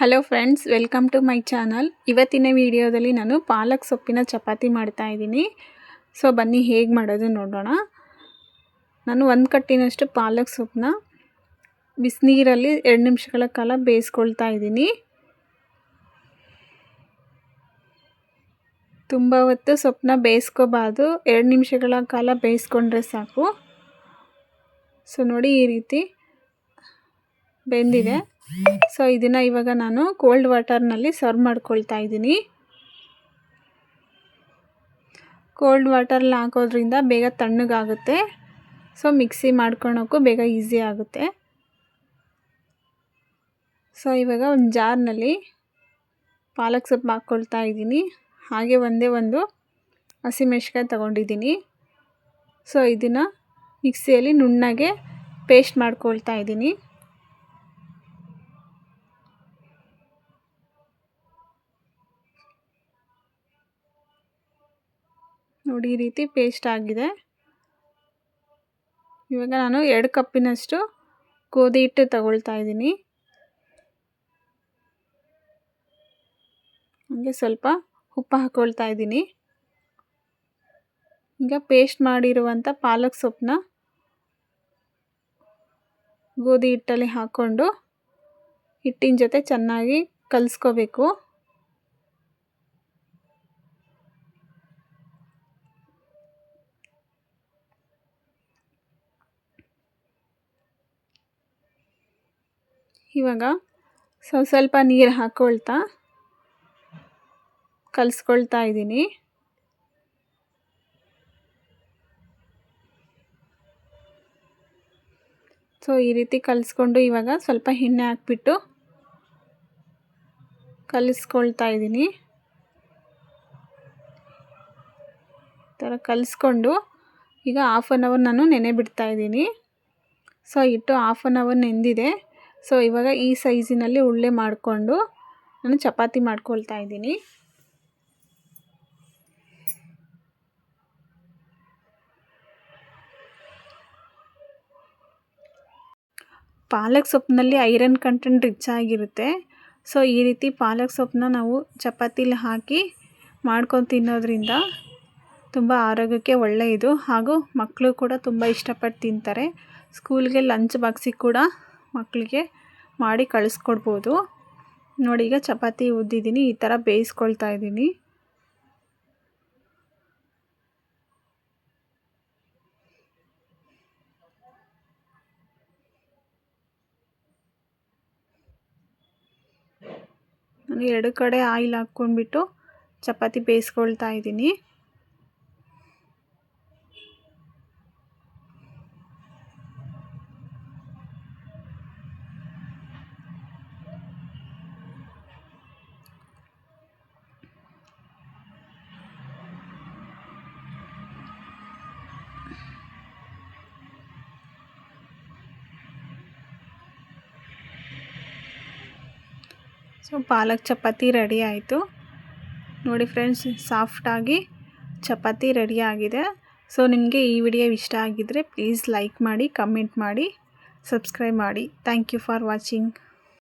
Hello friends welcome to my channel ಇವತ್ತಿನ ವಿಡಿಯೋದಲ್ಲಿ ನಾನು ಪಾಲಕ್ ಸೊಪ್ಪಿನ ಚಪಾತಿ ಮಾಡ್ತಾ ಇದ್ದೀನಿ. ಸೊ ಬನ್ನಿ ಹೇಗೆ ಮಾಡೋದು ನೋಡೋಣ. ನಾನು ಒಂದು ಕಟ್ಟಿನಷ್ಟು ಪಾಲಕ್ ಸೊಪ್ಪನ್ನ ಬಿಸಿನೀರಲ್ಲಿ ಎರಡು ನಿಮಿಷಗಳ ಕಾಲ ಬೇಯಿಸ್ಕೊಳ್ತಾ ಇದ್ದೀನಿ. ತುಂಬ ಹೊತ್ತು ಸೊಪ್ಪನ್ನ ಬೇಯಿಸ್ಕೋಬಾರ್ದು. ಎರಡು ನಿಮಿಷಗಳ ಕಾಲ ಬೇಯಿಸ್ಕೊಂಡ್ರೆ ಸಾಕು. ಸೊ ನೋಡಿ ಈ ರೀತಿ ಬೆಂದಿದೆ. ಸೊ ಇದನ್ನು ಇವಾಗ ನಾನು ಕೋಲ್ಡ್ ವಾಟರ್ನಲ್ಲಿ ಸರ್ವ್ ಮಾಡ್ಕೊಳ್ತಾ ಇದ್ದೀನಿ. ಕೋಲ್ಡ್ ವಾಟರ್ಲಿ ಹಾಕೋದ್ರಿಂದ ಬೇಗ ತಣ್ಣಗಾಗುತ್ತೆ. ಸೊ ಮಿಕ್ಸಿ ಮಾಡ್ಕೊಳೋಕ್ಕೂ ಬೇಗ ಈಸಿ ಆಗುತ್ತೆ. ಸೊ ಇವಾಗ ಒಂದು ಜಾರ್ನಲ್ಲಿ ಪಾಲಕ್ ಸೊಪ್ಪು ಹಾಕ್ಕೊಳ್ತಾ ಇದ್ದೀನಿ. ಹಾಗೆ ಒಂದೇ ಒಂದು ಹಸಿಮೆಣ್ಸಿಕಾಯಿ ತೊಗೊಂಡಿದ್ದೀನಿ. ಸೊ ಇದನ್ನು ಮಿಕ್ಸಿಯಲ್ಲಿ ನುಣ್ಣಗೆ ಪೇಸ್ಟ್ ಮಾಡ್ಕೊಳ್ತಾ ಇದ್ದೀನಿ. ನೋಡಿ ಈ ರೀತಿ ಪೇಸ್ಟ್ ಆಗಿದೆ. ಇವಾಗ ನಾನು ಎರಡು ಕಪ್ಪಿನಷ್ಟು ಗೋಧಿ ಹಿಟ್ಟು ತಗೊಳ್ತಾ ಇದ್ದೀನಿ. ಹಾಗೆ ಸ್ವಲ್ಪ ಉಪ್ಪು ಹಾಕ್ಕೊಳ್ತಾ ಇದ್ದೀನಿ. ಈಗ ಪೇಸ್ಟ್ ಮಾಡಿರುವಂಥ ಪಾಲಕ್ ಸೊಪ್ಪನ್ನ ಗೋಧಿ ಹಿಟ್ಟಲ್ಲಿ ಹಾಕ್ಕೊಂಡು ಹಿಟ್ಟಿನ ಜೊತೆ ಚೆನ್ನಾಗಿ ಕಲಿಸ್ಕೋಬೇಕು. ಇವಾಗ ಸ್ವಲ್ಪ ಸ್ವಲ್ಪ ನೀರು ಹಾಕ್ಕೊಳ್ತಾ ಕಲಿಸ್ಕೊಳ್ತಾ ಇದ್ದೀನಿ. ಸೊ ಈ ರೀತಿ ಕಲಿಸ್ಕೊಂಡು ಇವಾಗ ಸ್ವಲ್ಪ ಎಣ್ಣೆ ಹಾಕ್ಬಿಟ್ಟು ಕಲಿಸ್ಕೊಳ್ತಾ ಇದ್ದೀನಿ. ಥರ ಕಲಿಸ್ಕೊಂಡು ಈಗ ಹಾಫ್ ಆನ್ ಅವರ್ ನಾನು ನೆನೆ ಬಿಡ್ತಾ ಇದ್ದೀನಿ. ಸೊ ಇಟ್ಟು ಹಾಫ್ ಆನ್ ಅವರ್ ನೆಂದಿದೆ. ಸೊ ಇವಾಗ ಈ ಸೈಜಿನಲ್ಲಿ ಉಳ್ಳೆ ಮಾಡಿಕೊಂಡು ನಾನು ಚಪಾತಿ ಮಾಡ್ಕೊಳ್ತಾ ಇದ್ದೀನಿ. ಪಾಲಕ್ ಸೊಪ್ಪಿನಲ್ಲಿ ಐರನ್ ಕಂಟೆಂಟ್ ರಿಚ್ ಆಗಿರುತ್ತೆ. ಸೊ ಈ ರೀತಿ ಪಾಲಕ್ ಸೊಪ್ಪನ್ನ ನಾವು ಚಪಾತಿಲಿ ಹಾಕಿ ಮಾಡ್ಕೊಂಡು ತಿನ್ನೋದ್ರಿಂದ ತುಂಬ ಆರೋಗ್ಯಕ್ಕೆ ಒಳ್ಳೆಯದು. ಹಾಗೂ ಮಕ್ಕಳು ಕೂಡ ತುಂಬ ಇಷ್ಟಪಟ್ಟು ತಿಂತಾರೆ. ಸ್ಕೂಲ್ಗೆ ಲಂಚ್ ಬಾಕ್ಸಿಗೆ ಕೂಡ ಮಕ್ಕಳಿಗೆ ಮಾಡಿ ಕಳಿಸ್ಕೊಡ್ಬೋದು. ನೋಡಿ, ಈಗ ಚಪಾತಿ ಉದ್ದಿದ್ದೀನಿ, ಈ ಥರ ಬೇಯಿಸ್ಕೊಳ್ತಾ ಇದ್ದೀನಿ. ನಾನು ಎರಡು ಕಡೆ ಆಯಿಲ್ ಹಾಕ್ಕೊಂಡ್ಬಿಟ್ಟು ಚಪಾತಿ ಬೇಯಿಸ್ಕೊಳ್ತಾ ಇದ್ದೀನಿ. ಸೊ ಪಾಲಕ್ ಚಪಾತಿ ರೆಡಿ ಆಯಿತು. ನೋಡಿ ಫ್ರೆಂಡ್ಸ್, ಸಾಫ್ಟಾಗಿ ಚಪಾತಿ ರೆಡಿ ಆಗಿದೆ. ಸೊ ನಿಮಗೆ ಈ ವಿಡಿಯೋ ಇಷ್ಟ ಆಗಿದ್ದರೆ ಪ್ಲೀಸ್ ಲೈಕ್ ಮಾಡಿ, ಕಮೆಂಟ್ ಮಾಡಿ, ಸಬ್ಸ್ಕ್ರೈಬ್ ಮಾಡಿ. Thank you for watching.